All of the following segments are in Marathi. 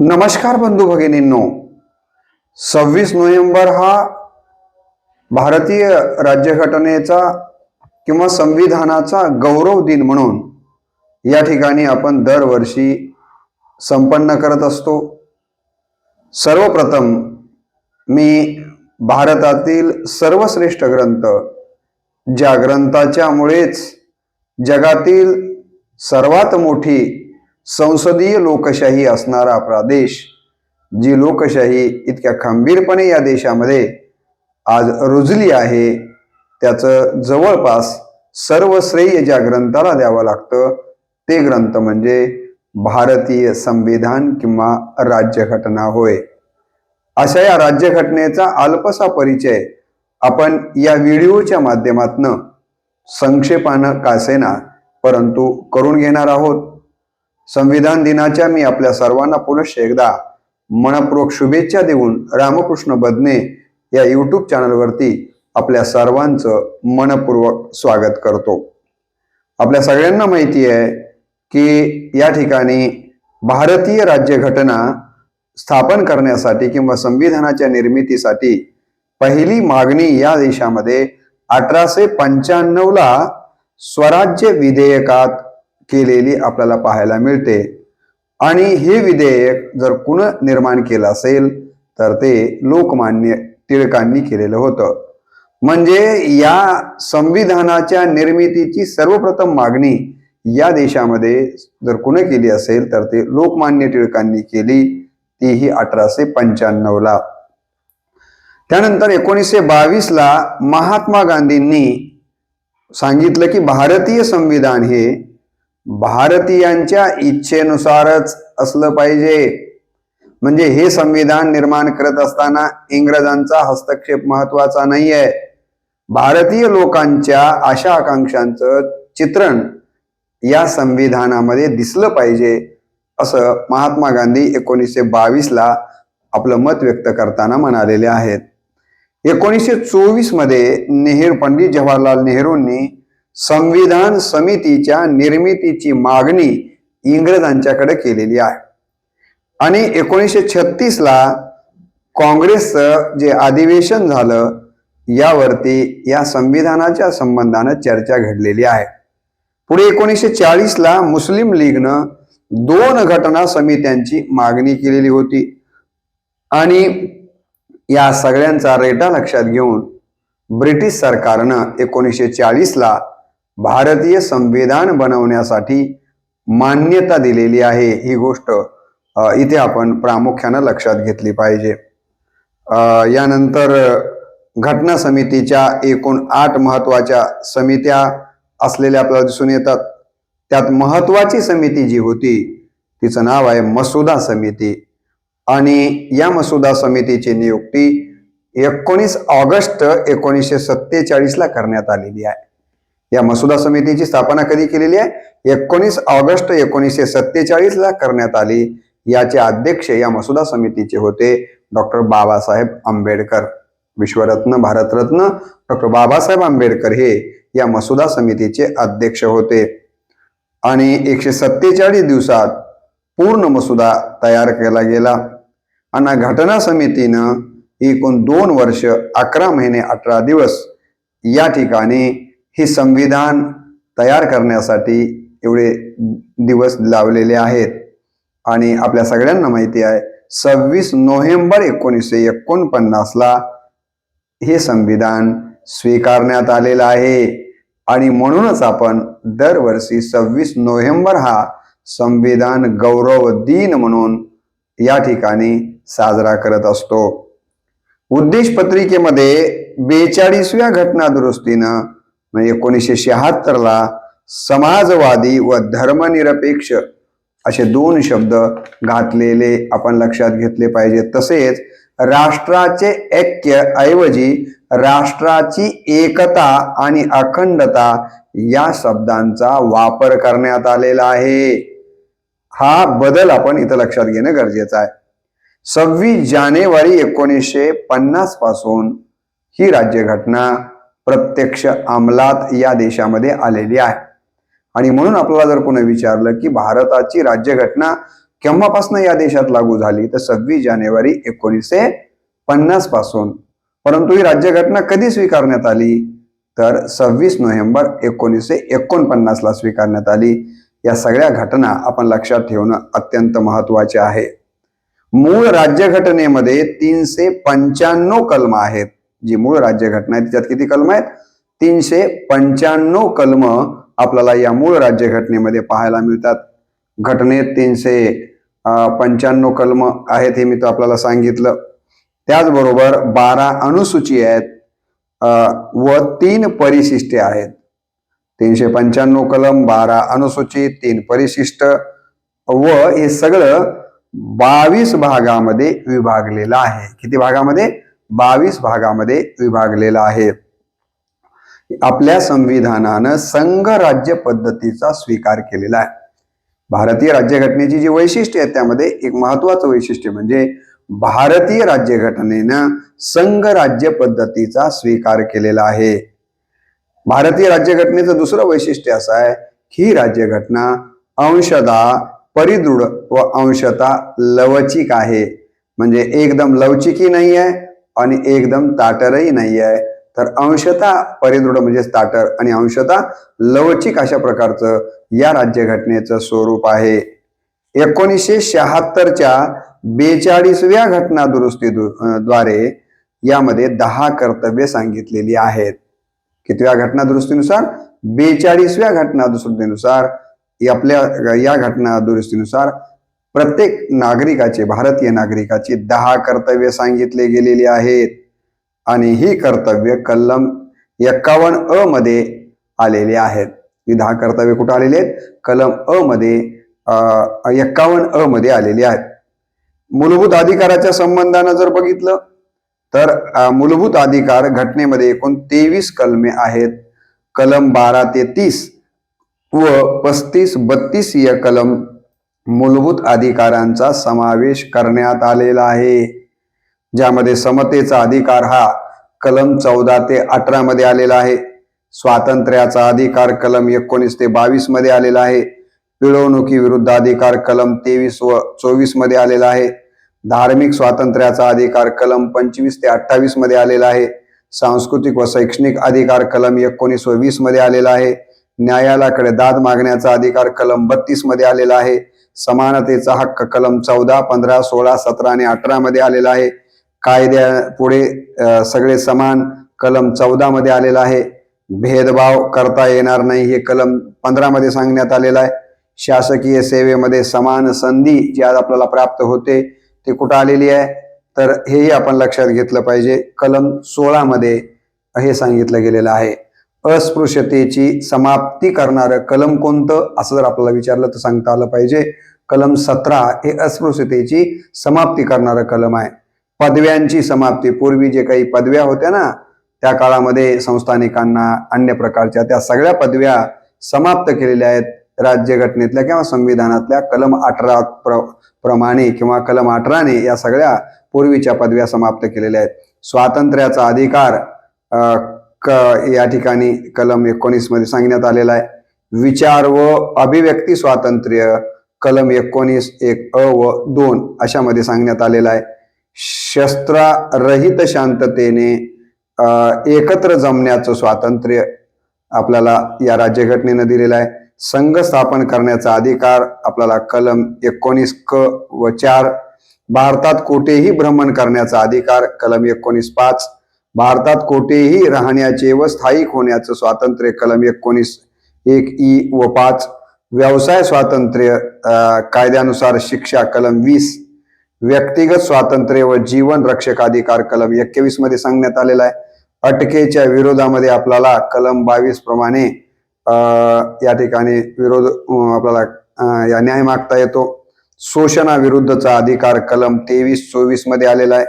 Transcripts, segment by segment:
नमस्कार बंधू भगिनींनो. सव्वीस नोव्हेंबर हा भारतीय राज्यघटनेचा किंवा संविधानाचा गौरव दिन म्हणून या ठिकाणी आपण दरवर्षी संपन्न करत असतो. सर्वप्रथम मी भारतातील सर्वश्रेष्ठ ग्रंथ ज्या ग्रंथाच्यामुळेच जगातील सर्वात मोठी संसदीय लोकशाही असणारा आपला देश जी लोकशाही इतक्या खंबीरपणे या देशामध्ये आज रुजली आहे त्याचं जवळपास सर्व श्रेय ज्या ग्रंथाला द्यावं लागतं ते ग्रंथ म्हणजे भारतीय संविधान किंवा राज्यघटना होय. अशा या राज्यघटनेचा अल्पसा परिचय आपण या व्हिडिओच्या माध्यमातनं संक्षेपानं कासेना परंतु करून घेणार आहोत. संविधान दिनाच्या मी आपल्या सर्वांना पुनश्च एकदा मनपूर्वक शुभेच्छा देऊन रामकृष्ण बदने या यूट्यूब चॅनलवरती आपल्या सर्वांचं मनपूर्वक स्वागत करतो. आपल्या सगळ्यांना माहिती आहे की या ठिकाणी भारतीय राज्यघटना स्थापन करण्यासाठी किंवा संविधानाच्या निर्मितीसाठी पहिली मागणी या देशामध्ये अठराशे पंच्याण्णवला स्वराज्य विधेयकात केलेली आपल्याला पाहायला मिळते. आणि हे विधेयक जर कुण निर्माण केलं असेल तर ते लोकमान्य टिळकांनी केलेलं होतं. म्हणजे या संविधानाच्या निर्मितीची सर्वप्रथम मागणी या देशामध्ये जर कुणी केली असेल तर ते लोकमान्य टिळकांनी केली. तीही अठराशे पंच्याण्णवला. त्यानंतर एकोणीसशे बावीसला महात्मा गांधींनी सांगितलं की भारतीय संविधान हे भारतीयांच्या इच्छेनुसारच असलं पाहिजे. म्हणजे हे संविधान निर्माण करत असताना इंग्रजांचा हस्तक्षेप महत्त्वाचा नाही आहे भारतीय लोकांच्या आशा आकांक्षांचं चित्रण या संविधानामध्ये दिसलं पाहिजे असं महात्मा गांधी एकोणीसशे बावीसला आपलं मत व्यक्त करताना म्हणालेले आहेत. एकोणीसशे चोवीसमध्ये नेहरू पंडित जवाहरलाल नेहरूंनी संविधान समितीच्या निर्मितीची मागणी इंग्रजांच्याकडे केलेली आहे. आणि एकोणीसशे छत्तीसला काँग्रेसचं जे अधिवेशन झालं यावरती या संविधानाच्या संबंधानं चर्चा घडलेली आहे. पुढे एकोणीसशे चाळीसला मुस्लिम लीगनं दोन घटना समित्यांची मागणी केलेली होती. आणि या सगळ्यांचा रेटा लक्षात घेऊन ब्रिटिश सरकारनं एकोणीसशे चाळीसला भारतीय संविधान बनवण्यासाठी मान्यता दिलेली आहे ही गोष्ट इथे आपण प्रामुख्यानं लक्षात घेतली पाहिजे. यानंतर घटना समितीच्या एकूण आठ महत्त्वाच्या समित्या असलेल्या आपल्याला दिसून येतात. त्यात महत्वाची समिती जी होती तिचं नाव आहे मसुदा समिती. आणि या मसुदा समितीची नियुक्ती एकोणीस ऑगस्ट एकोणीसशे सत्तेचाळीसला करण्यात आलेली आहे. या मसुदा समितीची स्थापना कधी केलेली आहे? एकोणीस ऑगस्ट एकोणीसशे सत्तेचाळीस ला करण्यात आली. याचे अध्यक्ष या मसुदा समितीचे होते डॉक्टर बाबासाहेब आंबेडकर. विश्वरत्न भारतरत्न डॉक्टर बाबासाहेब आंबेडकर हे या मसुदा समितीचे अध्यक्ष होते. आणि एकशे सत्तेचाळीस दिवसात पूर्ण मसुदा तयार केला गेला. आणि घटना समितीनं एकूण दोन वर्ष अकरा महिने अठरा दिवस या ठिकाणी हे संविधान तयार करण्यासाठी एवढे दिवस लावलेले आहेत. आणि आपल्या सगळ्यांना माहिती आहे सव्वीस नोव्हेंबर एकोणीसशे एकोणपन्नासला हे संविधान स्वीकारण्यात आलेलं आहे. आणि म्हणूनच आपण दरवर्षी सव्वीस नोव्हेंबर हा संविधान गौरव दिन म्हणून या ठिकाणी साजरा करत असतो. उद्देश पत्रिकेमध्ये बेचाळीसव्या घटना दुरुस्तीनं म्हणजे एकोणीसशे शहात्तरला समाजवादी व धर्मनिरपेक्ष असे दोन शब्द घातलेले आपण लक्षात घेतले पाहिजे. तसेच राष्ट्राचे ऐक्य ऐवजी राष्ट्राची एकता आणि अखंडता या शब्दांचा वापर करण्यात आलेला आहे. हा बदल आपण इथं लक्षात घेणं गरजेचं आहे. सव्वीस जानेवारी एकोणीसशे पन्नासपासून ही राज्यघटना प्रत्यक्ष अंमलात या देशामध्ये आलेली आहे. आणि म्हणून आपल्याला जर कोणी विचारलं की भारताची राज्यघटना केव्हापासून या देशात लागू झाली तर सव्वीस जानेवारी एकोणीसशे पन्नासपासून. परंतु ही राज्यघटना कधी स्वीकारण्यात आली? तर सव्वीस नोव्हेंबर एकोणीसशे एकोणपन्नासला स्वीकारण्यात आली. या सगळ्या घटना आपण लक्षात ठेवणं अत्यंत महत्त्वाचे आहे. मूळ राज्यघटनेमध्ये तीनशे पंच्याण्णव कलम आहेत. जी मूळ राज्यघटना आहे त्याच्यात किती कलम आहेत? तीनशे पंच्याण्णव कलम आपल्याला या मूळ राज्यघटनेमध्ये पाहायला मिळतात. घटनेत तीनशे पंच्याण्णव कलम आहेत हे मी तो आपल्याला सांगितलं. त्याचबरोबर बारा अनुसूची आहेत व तीन परिशिष्टे आहेत. तीनशे पंच्याण्णव कलम बारा अनुसूचित तीन परिशिष्ट व हे सगळं बावीस भागामध्ये विभागलेलं आहे. किती भागामध्ये? बावीस भागामध्ये विभागलेला आहे. आपल्या संविधानानं संघ राज्य पद्धतीचा स्वीकार केलेला आहे. भारतीय राज्यघटनेची जी वैशिष्ट्य आहेत त्यामध्ये एक महत्वाचं वैशिष्ट्य म्हणजे भारतीय राज्यघटनेनं संघ राज्य पद्धतीचा स्वीकार केलेला आहे. भारतीय राज्यघटनेचं दुसरं वैशिष्ट्य असं आहे ही राज्यघटना अंशदा परिदृढ व अंशता लवचिक आहे. म्हणजे एकदम लवचिकी नाही आहे आणि एकदम ताटरही नाही आहे तर अंशतः परिदृढ म्हणजे ताटर आणि अंशतः लवचिक अशा प्रकारचं या राज्यघटनेचं स्वरूप आहे. एकोणीसशे शहात्तरच्या बेचाळीसव्या घटना दुरुस्ती द्वारे यामध्ये दहा कर्तव्य सांगितलेली आहेत. कितव्या घटना दुरुस्तीनुसार बेचाळीसव्या घटना दुरुस्तीनुसार आपल्या या घटना दुरुस्तीनुसार प्रत्येक नागरिकाचे भारतीय नागरिकाची दहा कर्तव्य सांगितले गेलेली आहेत. आणि ही कर्तव्य कलम एक्कावन्न अ मध्ये आलेले आहेत. ही दहा कर्तव्य कुठं आलेले आहेत? कलम अ मध्ये एक्कावन्न अ मध्ये आलेली आहेत. मूलभूत अधिकाराच्या संबंधानं जर बघितलं तर मूलभूत अधिकार घटनेमध्ये एकूण तेवीस कलमे आहेत. कलम बारा ते तीस व पस्तीस बत्तीस या कलम मूलभूत अधिकारांचा समावेश करण्यात आलेला आहे. ज्यामध्ये समतेचा अधिकार हा कलम चौदा ते अठरा मध्ये आलेला आहे. स्वातंत्र्याचा अधिकार कलम एकोणीस ते बावीसमध्ये आलेला आहे. पिळवणुकी विरुद्ध अधिकार कलम तेवीस व चोवीसमध्ये आलेला आहे. धार्मिक स्वातंत्र्याचा अधिकार कलम पंचवीस ते अठ्ठावीसमध्ये आलेला आहे. सांस्कृतिक व शैक्षणिक अधिकार कलम एकोणीस व वीसमध्ये आलेला आहे. न्यायालयाकडे दाद मागण्याचा अधिकार कलम बत्तीसमध्ये आलेला आहे. समानतेचा हक्क कलम चौदा पंधरा सोळा सतरा आणि अठरा मध्ये आलेला आहे. कायद्या पुढे सगळे समान कलम चौदा मध्ये आलेला आहे. भेदभाव करता येणार नाही हे कलम पंधरा मध्ये सांगण्यात आलेलं आहे. शासकीय सेवेमध्ये समान संधी जी आज आपल्याला प्राप्त होते ती कुठं आलेली आहे? तर हेही आपण लक्षात घेतलं पाहिजे. कलम सोळामध्ये हे सांगितलं गेलेलं आहे. अस्पृश्यतेची समाप्ती करणारं कलम कोणतं? असं जर आपल्याला विचारलं तर सांगता आलं पाहिजे. कलम सतरा हे अस्पृश्यतेची समाप्ती करणारं कलम आहे. पदव्यांची समाप्ती. पूर्वी जे काही पदव्या होत्या ना त्या काळामध्ये संस्थानिकांना अन्य प्रकारच्या त्या सगळ्या पदव्या समाप्त केलेल्या आहेत. राज्यघटनेतल्या किंवा संविधानातल्या कलम अठरा प्र प्रमाणे किंवा कलम अठराने या सगळ्या पूर्वीच्या पदव्या समाप्त केलेल्या आहेत. स्वातंत्र्याचा अधिकार क या ठिकाणी कलम एकोणीसमध्ये सांगण्यात आलेला आहे. विचार व अभिव्यक्ती स्वातंत्र्य कलम एकोणीस एक अ व दोन अशामध्ये सांगण्यात आलेला आहे. शस्त्रारहित शांततेने एकत्र जमण्याचं स्वातंत्र्य आपल्याला या राज्यघटनेनं दिलेलं आहे. संघ स्थापन करण्याचा अधिकार आपल्याला कलम एकोणीस क व चार भारतात कुठेही भ्रमण करण्याचा अधिकार कलम एकोणीस पाच भारतात कोठेही राहण्याचे व स्थायिक होण्याचं स्वातंत्र्य कलम एकोणीस एक ई व पाच व्यवसाय स्वातंत्र्य कायद्यानुसार शिक्षा कलम वीस व्यक्तिगत स्वातंत्र्य व जीवन रक्षक अधिकार कलम एकवीसमध्ये सांगण्यात आलेला आहे. अटकेच्या विरोधामध्ये आपल्याला कलम बावीस प्रमाणे या ठिकाणी विरोध आपल्याला या न्याय मागता येतो. शोषणाविरुद्धचा अधिकार कलम तेवीस चोवीसमध्ये आलेला आहे.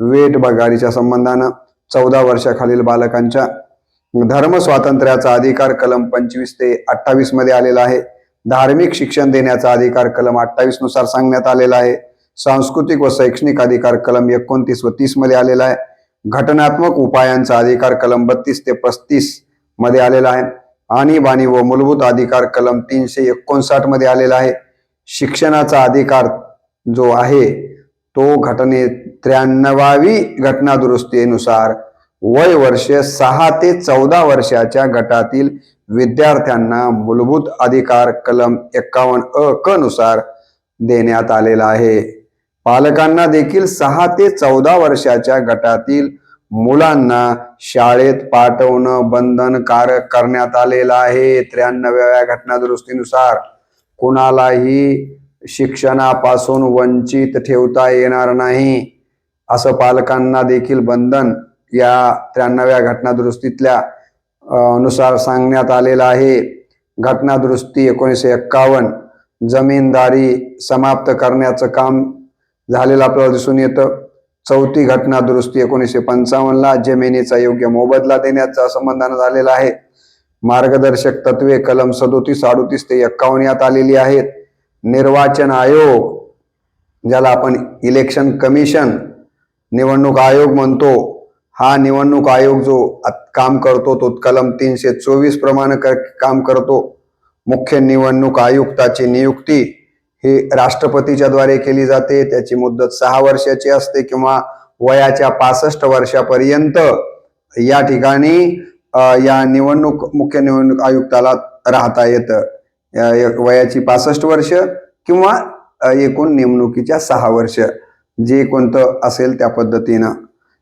वेट बघारीच्या संबंधानं चौदा वर्षाखालील बालकांच्या धर्म स्वातंत्र्याचा अधिकार कलम पंचवीस ते अठ्ठावीसमध्ये आलेला आहे. धार्मिक शिक्षण देण्याचा अधिकार कलम अठ्ठावीसनुसार सांगण्यात आलेला आहे. सांस्कृतिक व शैक्षणिक अधिकार कलम एकोणतीस व तीसमध्ये आलेला आहे. घटनात्मक उपायांचा अधिकार कलम बत्तीस ते पस्तीसमध्ये आलेला आहे. आणीबाणी व मूलभूत अधिकार कलम तीनशे एकोणसाठमध्ये आलेला आहे. शिक्षणाचा अधिकार जो आहे तो घटने त्र्याण्णवावी घटना दुरुस्तीनुसार वय वर्ष सहा ते चौदा वर्षाच्या गटातील विद्यार्थ्यांना मूलभूत अधिकार कलम एक्कावन्न अ क नुसार देण्यात आलेला आहे. पालकांना देखील सहा ते चौदा वर्षाच्या गटातील मुलांना शाळेत पाठवणं बंधनकारक करण्यात आलेलं आहे. त्र्याण्णव्या घटना दुरुस्तीनुसार कुणालाही शिक्षणापासून वंचित ठेवता येणार नाही. असं पालकांना देखील बंधन या त्र्याण्णव्या घटना दुरुस्तीतल्या नुसार सांगण्यात आलेलं आहे. घटना दुरुस्ती एकोणीसशे एक्कावन्न जमीनदारी समाप्त करण्याचं काम झालेलं आपल्याला दिसून येतं. चौथी घटना दुरुस्ती एकोणीसशे पंचावन्नला जमिनीचा योग्य मोबदला देण्याचा संबंधानं झालेला आहे. मार्गदर्शक तत्वे कलम सदोतीस अडोतीस ते एक्कावन्न यात आलेली आहेत. निर्वाचन आयोग ज्याला आपण इलेक्शन कमिशन निवडणूक आयोग म्हणतो हा निवडणूक आयोग जो काम करतो तो कलम तीनशे चोवीस प्रमाणे कर- काम करतो. मुख्य निवडणूक आयुक्ताची नियुक्ती ही राष्ट्रपतीच्या द्वारे केली जाते. त्याची मुदत सहा वर्षाची असते किंवा वयाच्या पासष्ट वर्षापर्यंत. या ठिकाणी या निवडणूक मुख्य निवडणूक आयुक्ताला राहता येतं. वयाची पासष्ट वर्ष किंवा एकूण नेमणुकीच्या सहा वर्ष. जे कोणतं असेल त्या पद्धतीनं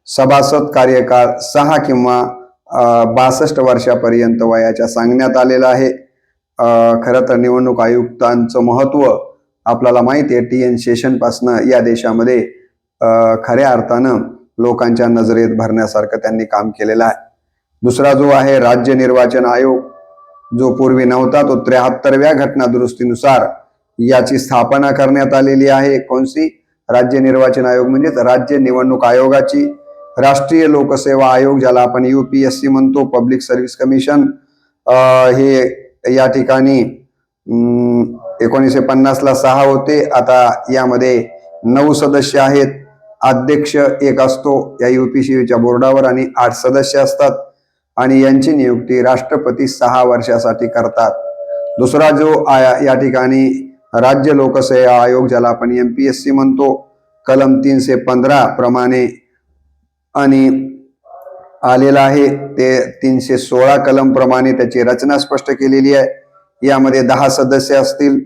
सभासद कार्यकाळ सहा किंवा बासष्ट वर्षापर्यंत वयाच्या सांगण्यात आलेलं आहे. खरं तर निवडणूक आयुक्तांचं महत्त्व आपल्याला माहिती आहे. टी एन शेषनपासनं या देशामध्ये खऱ्या अर्थानं लोकांच्या नजरेत भरण्यासारखं त्यांनी काम केलेलं आहे. दुसरा जो आहे राज्य निर्वाचन आयोग जो पूर्वी नव्हता तो त्र्याहत्तरव्या घटना दुरुस्तीनुसार याची स्थापना करण्यात आलेली आहे. कोणती? राज्य निर्वाचन आयोग म्हणजेच राज्य निवडणूक आयोगाची राष्ट्रीय लोकसेवा आयोग ज्याला आपण युपीएससी म्हणतो पब्लिक सर्व्हिस कमिशन हे या ठिकाणी एकोणीसशे पन्नासला सहा होते. आता यामध्ये नऊ सदस्य आहेत. अध्यक्ष एक असतो या युपीसीच्या बोर्डावर आणि आठ सदस्य असतात. आणि यांची नियुक्ती राष्ट्रपती सहा वर्षासाठी करतात. दुसरा जो आया या ठिकाणी राज्य लोकसेवा आयोग ज्याला आपण एम पी एस सी म्हणतो कलम तीनशे पंधरा प्रमाणे आणि आलेला आहे. ते तीनशे सोळा कलम प्रमाणे त्याची रचना स्पष्ट केलेली आहे. यामध्ये दहा सदस्य असतील.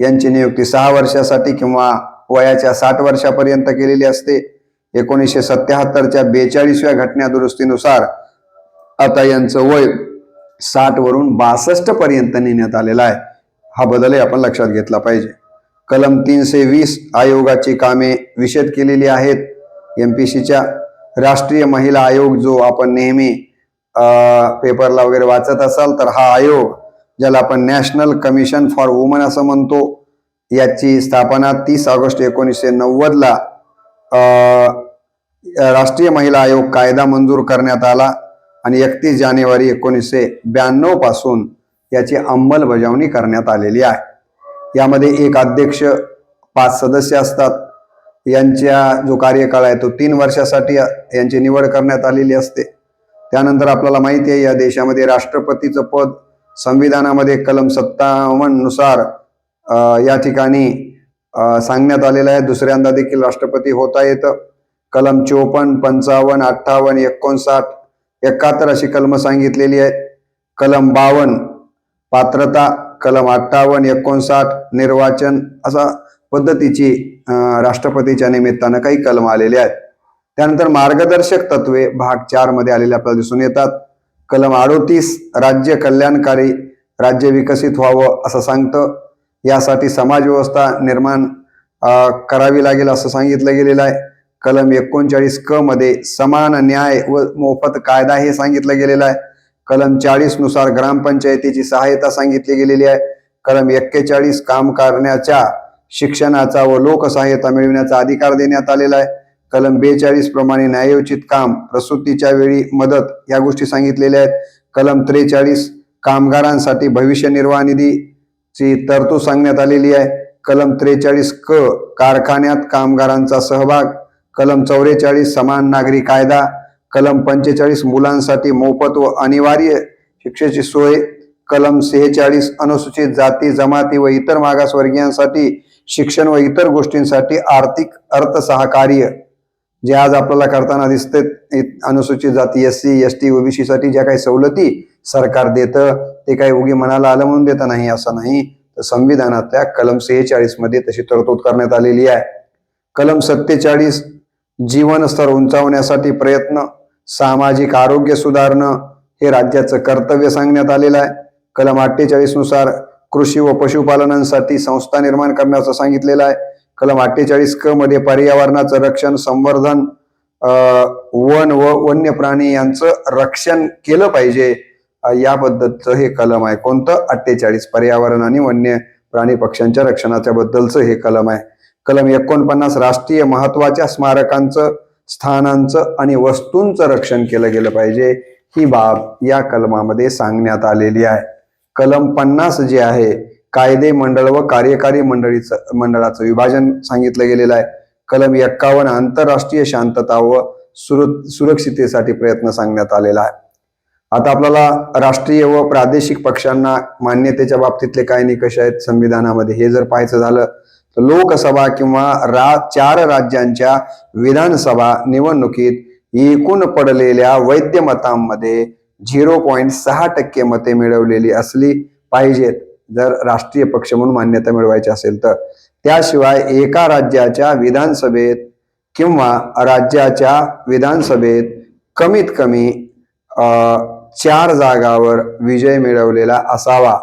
यांची नियुक्ती सहा वर्षासाठी किंवा वयाच्या साठ वर्षापर्यंत केलेली असते. एकोणीसशे सत्याहत्तरच्या बेचाळीसव्या घटना दुरुस्तीनुसार आता यांचं वय साठ वरून बासष्ट पर्यंत नेण्यात आलेलं आहे. हा बदलही आपण लक्षात घेतला पाहिजे. कलम तीनशे वीस आयोगाची कामे विशेष केलेली आहेत. एम पी सीच्या राष्ट्रीय महिला आयोग जो आपण नेहमी पेपरला वगैरे वाचत असाल तर हा आयोग ज्याला आपण नॅशनल कमिशन फॉर वुमन असं म्हणतो याची स्थापना तीस ऑगस्ट एकोणीसशे नव्वदला राष्ट्रीय महिला आयोग कायदा मंजूर करण्यात आला आणि एकतीस जानेवारी एकोणीसशे ब्याण्णवपासून याची अंमलबजावणी करण्यात आलेली आहे. यामध्ये एक अध्यक्ष पाच सदस्य असतात. यांच्या जो कार्यकाळ आहे तो तीन वर्षासाठी यांची निवड करण्यात आलेली असते. त्यानंतर आपल्याला माहिती आहे या देशामध्ये राष्ट्रपतीचं पद संविधानामध्ये कलम सत्तावन्ननुसार या ठिकाणी सांगण्यात आलेलं आहे. दुसऱ्यांदा देखील राष्ट्रपती होता येतं. कलम चोपन्न पंचावन्न अठ्ठावन्न एकोणसाठ एकाहत्तर अशी कलम सांगितलेली आहेत. कलम बावन्न पात्रता कलम अठ्ठावन्न एकोणसाठ निर्वाचन असा पद्धतीची राष्ट्रपतीच्या निमित्तानं काही कलम आलेले आहेत. त्यानंतर मार्गदर्शक तत्वे भाग चारमध्ये आलेले आपल्याला दिसून येतात. कलम अडोतीस राज्य कल्याणकारी राज्य विकसित व्हावं असं सांगतं. यासाठी समाज व्यवस्था निर्माण करावी लागेल असं सांगितलं गेलेलं आहे. कलम एकोणचाळीस क मध्ये समान न्याय व मोफत कायदा हे सांगितलं गेलेलं आहे. कलम चाळीसनुसार ग्रामपंचायतीची सहायता सांगितली गेलेली आहे. कलम एक्केचाळीस काम करण्याच्या शिक्षणाचा व लोकसहायता मिळविण्याचा अधिकार देण्यात आलेला आहे. कलम बेचाळीस प्रमाणे न्यायोचित काम प्रसूतीच्या वेळी मदत या गोष्टी सांगितलेल्या आहेत. कलम त्रेचाळीस कामगारांसाठी भविष्य निर्वाह निधीची तरतूद सांगण्यात आलेली आहे. कलम त्रेचाळीस क कारखान्यात कामगारांचा सहभाग. कलम चौवेचाळीस समान नागरी कायदा. कलम पंचेचाळीस मुलांसाठी मोफत व अनिवार्य शिक्षेची सोय कलम सेहेचाळीस अनुसूचित जाती जमाती व इतर मागासवर्गीयांसाठी शिक्षण व इतर गोष्टींसाठी आर्थिक अर्थसहकार्य जे आज आपल्याला करताना दिसते. अनुसूचित जाती एस सी एस टी ओबीसीसाठी ज्या काही सवलती सरकार देतं ते काही उगी मनाला आलं म्हणून देत नाही असं नाही. तर संविधानातल्या कलम सेहेचाळीसमध्ये तशी तरतूद करण्यात आलेली आहे. कलम सत्तेचाळीस जीवन स्तर उंचावण्यासाठी प्रयत्न सामाजिक आरोग्य सुधारणं हे राज्याचं कर्तव्य सांगण्यात आलेलं आहे. कलम अठ्ठेचाळीसनुसार कृषी व पशुपालनांसाठी संस्था निर्माण करण्याचं सांगितलेलं आहे. कलम अठ्ठेचाळीस क मध्ये पर्यावरणाचं रक्षण संवर्धन वन व वन्य प्राणी यांचं रक्षण केलं पाहिजे या पद्धतचं हे कलम आहे. कोणतं? अठ्ठेचाळीस पर्यावरण आणि वन्य प्राणी पक्ष्यांच्या रक्षणाच्या बद्दलचं हे कलम आहे. कलम एकोणपन्नास राष्ट्रीय महत्त्वाच्या स्मारकांचं स्थानांचं आणि वस्तूंचं रक्षण केलं गेलं पाहिजे. ही बाब या कलमामध्ये सांगण्यात आलेली आहे. कलम पन्नास जे आहे कायदे मंडळ व कार्यकारी मंडळीचं मंडळाचं विभाजन सांगितलं गेलेलं आहे. कलम एक्कावन्न आंतरराष्ट्रीय शांतता व सुर सुरक्षितेसाठी प्रयत्न सांगण्यात आलेला आहे. आता आपल्याला राष्ट्रीय व प्रादेशिक पक्षांना मान्यतेच्या बाबतीतले काय निकष आहेत संविधानामध्ये हे जर पाहायचं झालं लोकसभा किंवा रा चार राज्यांच्या विधानसभा निवडणुकीत एकूण पडलेल्या वैद्य मतांमध्ये झिरो पॉईंट सहा टक्के मते मिळवलेली असली पाहिजेत जर राष्ट्रीय पक्ष म्हणून मान्यता मिळवायची असेल तर. त्याशिवाय एका राज्याच्या विधानसभेत किंवा राज्याच्या विधानसभेत कमीत कमी चार जागावर विजय मिळवलेला असावा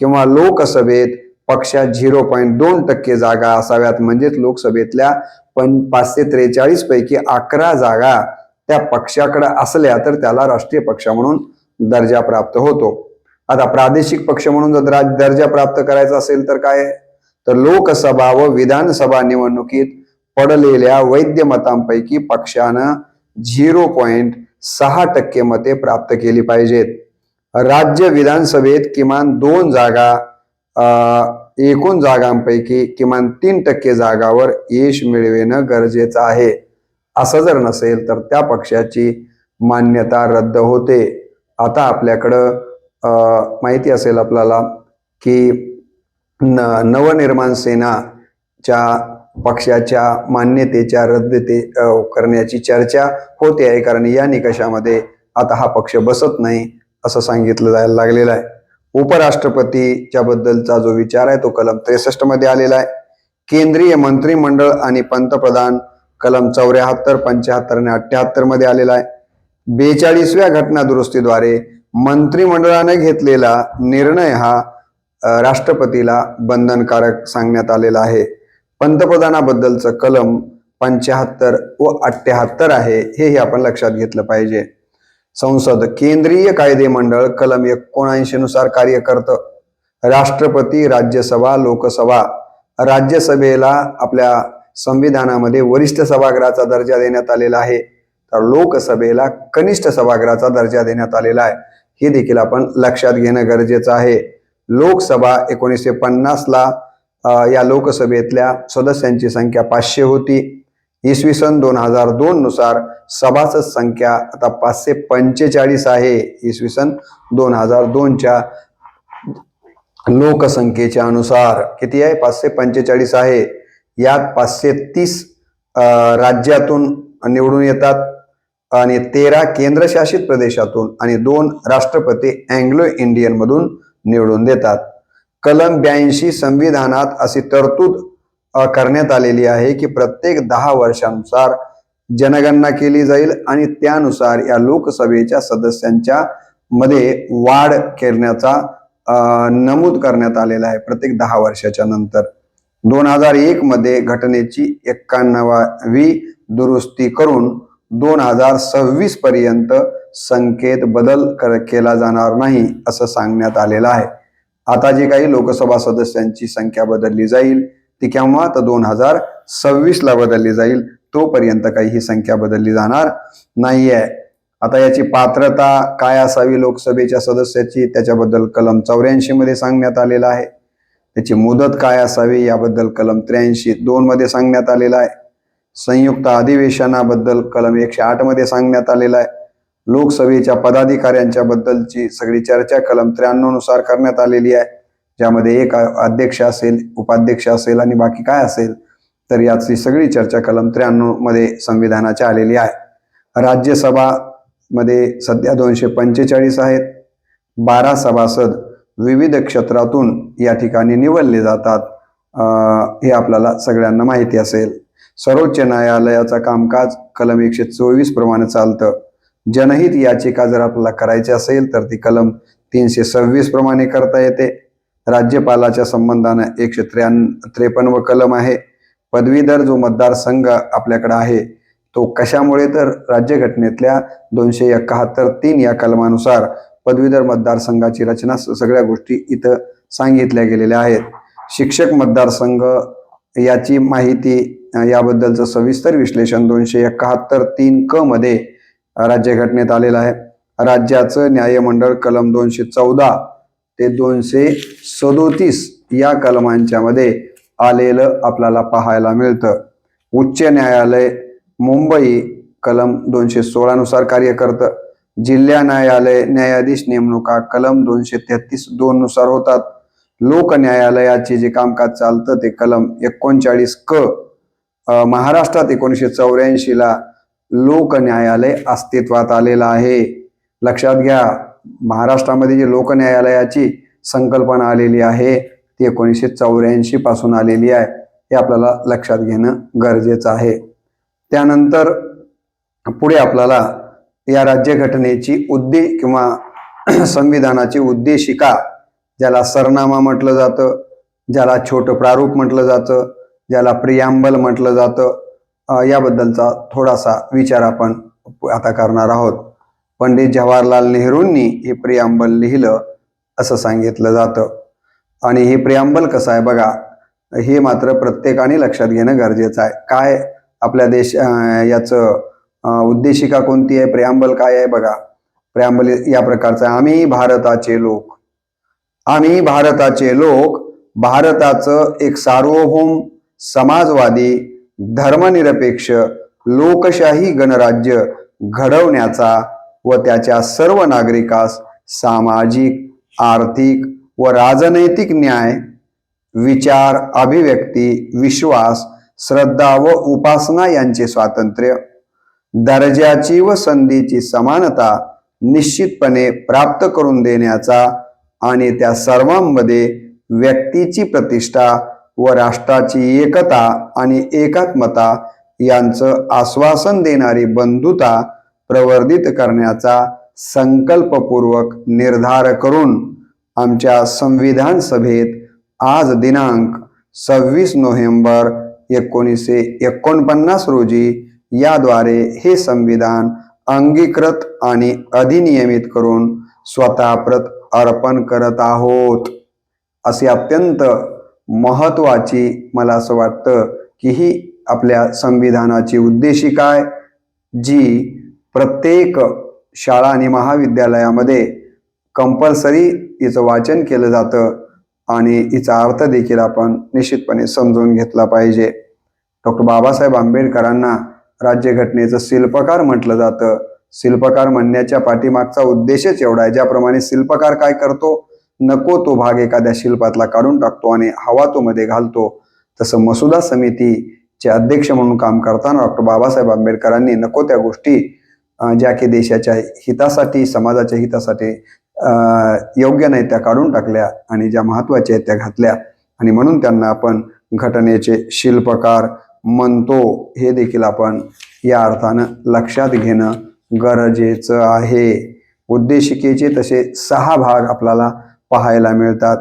किंवा लोकसभेत पक्षात झिरो पॉईंट दोन टक्के जागा असाव्यात. म्हणजेच लोकसभेतल्या पण पाचशे त्रेचाळीस पैकी अकरा जागा त्या पक्षाकडे असल्या तर त्याला राष्ट्रीय पक्ष म्हणून दर्जा प्राप्त होतो. आता प्रादेशिक पक्ष म्हणून जर दर्जा प्राप्त करायचा असेल तर काय? तर लोकसभा व विधानसभा निवडणुकीत पडलेल्या वैद्य मतांपैकी पक्षानं झिरो पॉईंट सहा टक्के मते प्राप्त केली पाहिजेत. राज्य विधानसभेत किमान दोन जागा अं, एकूण जागांपैकी किमान तीन टक्के जागावर यश मिळविणं गरजेचं आहे. असं जर नसेल तर त्या पक्षाची मान्यता रद्द होते. आता आपल्याकडं माहिती असेल आपल्याला की न नवनिर्माण सेनाच्या पक्षाच्या मान्यतेच्या रद्दते करण्याची चर्चा होते आहे. कारण या निकषामध्ये आता हा पक्ष बसत नाही असं सांगितलं जायला लागलेलं आहे. उपराष्ट्रपतीच्या बद्दलचा जो विचार आहे तो कलम त्रेसष्टमध्ये आलेला आहे. केंद्रीय मंत्रिमंडळ आणि पंतप्रधान कलम चौऱ्याहत्तर पंच्याहत्तर आणि अठ्याहत्तरमध्ये आलेला आहे. बेचाळीसव्या घटना दुरुस्तीद्वारे मंत्रिमंडळाने घेतलेला निर्णय हा राष्ट्रपतीला बंधनकारक सांगण्यात आलेला आहे. पंतप्रधानाबद्दलचं कलम पंच्याहत्तर व अठ्याहत्तर आहे हेही आपण लक्षात घेतलं पाहिजे. संसद केंद्रीय कायदे मंडळ कलम एकोणऐंशी नुसार कार्य करतं. राष्ट्रपती राज्यसभा लोकसभा. राज्यसभेला आपल्या संविधानामध्ये वरिष्ठ सभागृहाचा दर्जा देण्यात आलेला आहे. तर लोकसभेला कनिष्ठ सभागृहाचा दर्जा देण्यात आलेला आहे. हे देखील आपण लक्षात घेणं गरजेचं आहे. लोकसभा एकोणीसशे पन्नासला या लोकसभेतल्या सदस्यांची संख्या पाचशे होती. इसवी सन दोन हजार दोन नुसार सभासद संख्या आता पाचशे पंचेचाळीस आहे. इसवी सन दोन हजार दोनच्या लोकसंख्येच्या अनुसार किती आहे? पाचशे पंचेचाळीस आहे. यात पाचशे तीस राज्यातून निवडून येतात आणि तेरा केंद्रशासित प्रदेशातून आणि दोन राष्ट्रपती अँग्लो इंडियन मधून निवडून देतात. कलम ब्याऐंशी संविधानात अशी तरतूद करण्यात आलेली आहे की प्रत्येक दहा वर्षानुसार जनगणना केली जाईल आणि त्यानुसार या लोकसभेच्या सदस्यांच्या मध्ये वाढ करण्याचा नमूद करण्यात आलेला आहे प्रत्येक दहा वर्षाच्या नंतर. दोन हजार एक मध्ये घटनेची एक्क्याण्णवावी दुरुस्ती करून दोन हजार सव्वीस पर्यंत संकेत बदल कर- केला जाणार नाही असं सांगण्यात आलेलं आहे. आता जे काही लोकसभा सदस्यांची संख्या बदलली जाईल ती केव्हा तर दोन हजार सव्वीस ला बदलली जाईल. तोपर्यंत काही ही संख्या बदलली जाणार नाहीये. आता याची पात्रता काय असावी लोकसभेच्या सदस्याची? त्याच्याबद्दल कलम चौऱ्याऐंशी मध्ये सांगण्यात आलेलं आहे. त्याची मुदत काय असावी? याबद्दल कलम त्र्याऐंशी दोन मध्ये सांगण्यात आलेलं आहे. संयुक्त अधिवेशनाबद्दल कलम एकशे आठमध्ये सांगण्यात आलेलं आहे. लोकसभेच्या पदाधिकाऱ्यांच्या बद्दलची सगळी चर्चा कलम त्र्याण्णवनुसार करण्यात आलेली आहे. ज्यामध्ये एक अध्यक्ष असेल उपाध्यक्ष असेल आणि बाकी काय असेल तर याची सगळी चर्चा कलम त्र्याण्णवमध्ये संविधानाच्या आलेली आहे. राज्यसभा मध्ये सध्या दोनशे पंचेचाळीस आहेत. बारा सभासद विविध क्षेत्रातून या ठिकाणी निवडले जातात. हे आपल्याला सगळ्यांना माहिती असेल. सर्वोच्च न्यायालयाचा कामकाज कलम एकशे चोवीस प्रमाणे चालतं. जनहित याचिका जर आपल्याला करायची असेल तर ती कलम तीनशे सव्वीस प्रमाणे करता येते. राज्यपालाच्या संबंधानं एकशे त्र्याण् त्रेपन्न कलम आहे. पदवीधर जो मतदारसंघ आपल्याकडे आहे तो कशामुळे तर राज्यघटनेतल्या दोनशे एकाहत्तर तीन या कलमानुसार पदवीधर मतदारसंघाची रचना सगळ्या गोष्टी इथं सांगितल्या गेलेल्या आहेत. शिक्षक मतदारसंघ याची माहिती याबद्दलचं सविस्तर विश्लेषण दोनशे एकाहत्तर तीन क मध्ये राज्यघटनेत आलेलं आहे. राज्याचं न्यायमंडळ कलम दोनशे चौदा ते दोनशे सदोतीस या कलमांच्या मध्ये आलेलं आपल्याला पाहायला मिळतं. उच्च न्यायालय मुंबई कलम दोनशे सोळा नुसार कार्य करतं. जिल्हा न्यायालय न्यायाधीश नेमणुका कलम दोनशे तेहतीस दोन नुसार होतात. लोक न्यायालयाचे जे कामकाज चालतं ते कलम एकोणचाळीस क महाराष्ट्रात एकोणीसशे चौऱ्याऐंशी ला लोक न्यायालय अस्तित्वात आलेलं आहे. लक्षात घ्या महाराष्ट्रामध्ये जी लोकन्यायालयाची संकल्पना आलेली आहे ती एकोणीसशे चौऱ्याऐंशी पासून आलेली आहे हे आपल्याला लक्षात घेणं गरजेचं आहे. त्यानंतर पुढे आपल्याला या राज्यघटनेची उद्दे किंवा संविधानाची उद्देशिका ज्याला सरनामा म्हटलं जातं ज्याला छोटं प्रारूप म्हटलं जातं ज्याला प्रियांबल म्हटलं जातं याबद्दलचा थोडासा विचार आपण आता करणार आहोत. पंडित जवाहरलाल नेहरूंनी हे प्रियांबल लिहिलं असं सांगितलं जातं. आणि हे प्रियांबल कसं आहे बघा हे मात्र प्रत्येकाने लक्षात घेणं गरजेचं आहे. काय आपल्या देश याचं उद्देशिका कोणती आहे? प्रियांबल काय आहे बघा? प्रियांबल या प्रकारचं आहे. आम्ही भारताचे लोक. आम्ही भारताचे लोक भारताचं एक सार्वभौम समाजवादी धर्मनिरपेक्ष लोकशाही गणराज्य घडवण्याचा व त्याच्या सर्व नागरिकास सामाजिक आर्थिक व राजनैतिक न्याय विचार अभिव्यक्ती विश्वास श्रद्धा व उपासना यांचे स्वातंत्र्य दर्जाची व संधीची समानता निश्चितपणे प्राप्त करून देण्याचा आणि त्या सर्वांमध्ये व्यक्तीची प्रतिष्ठा व राष्ट्राची एकता आणि एकात्मता यांचं आश्वासन देणारी बंधुता प्रवर्धित करण्याचा संकल्पपूर्वक निर्धार करून आमच्या संविधान सभेत आज दिनांक सव्वीस नोव्हेंबर एकोणीसशे एकोणपन्नास रोजी याद्वारे हे संविधान अंगीकृत आणि अधिनियमित करून स्वतः प्रत अर्पण करत आहोत. असे अत्यंत महत्वाची मला असं वाटतं की ही आपल्या संविधानाची उद्देशिका आहे जी प्रत्येक शाळा आणि महाविद्यालयामध्ये कंपल्सरी हिचं वाचन केलं जातं आणि हिचा अर्थ देखील आपण निश्चितपणे समजून घेतला पाहिजे. डॉक्टर बाबासाहेब आंबेडकरांना राज्यघटनेचं शिल्पकार म्हटलं जातं. शिल्पकार म्हणण्याच्या पाठीमागचा उद्देशच एवढा आहे. ज्याप्रमाणे शिल्पकार काय करतो? नको तो भाग एखाद्या शिल्पातला काढून टाकतो आणि हवा तो मध्ये घालतो. तसं मसुदा समितीचे अध्यक्ष म्हणून काम करताना डॉक्टर बाबासाहेब आंबेडकरांनी नको त्या गोष्टी ज्या की देशाच्या हितासाठी समाजाच्या हितासाठी योग्य नाही त्या काढून टाकल्या आणि ज्या महत्त्वाच्या आहेत त्या घातल्या. आणि म्हणून त्यांना आपण घटनेचे शिल्पकार म्हणतो हे देखील आपण या अर्थानं लक्षात घेणं गरजेचं आहे. उद्देशिकेचे तसे सहा भाग आपल्याला पाहायला मिळतात.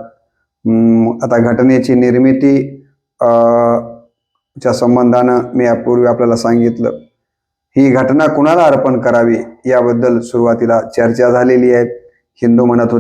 आता घटनेची निर्मिती च्या संबंधानं मी यापूर्वी आपल्याला सांगितलं. ही घटना कुणाला अर्पण करावी याबद्दल सुरुवातीला चर्चा झालेली आहे. हिंदू म्हणत होते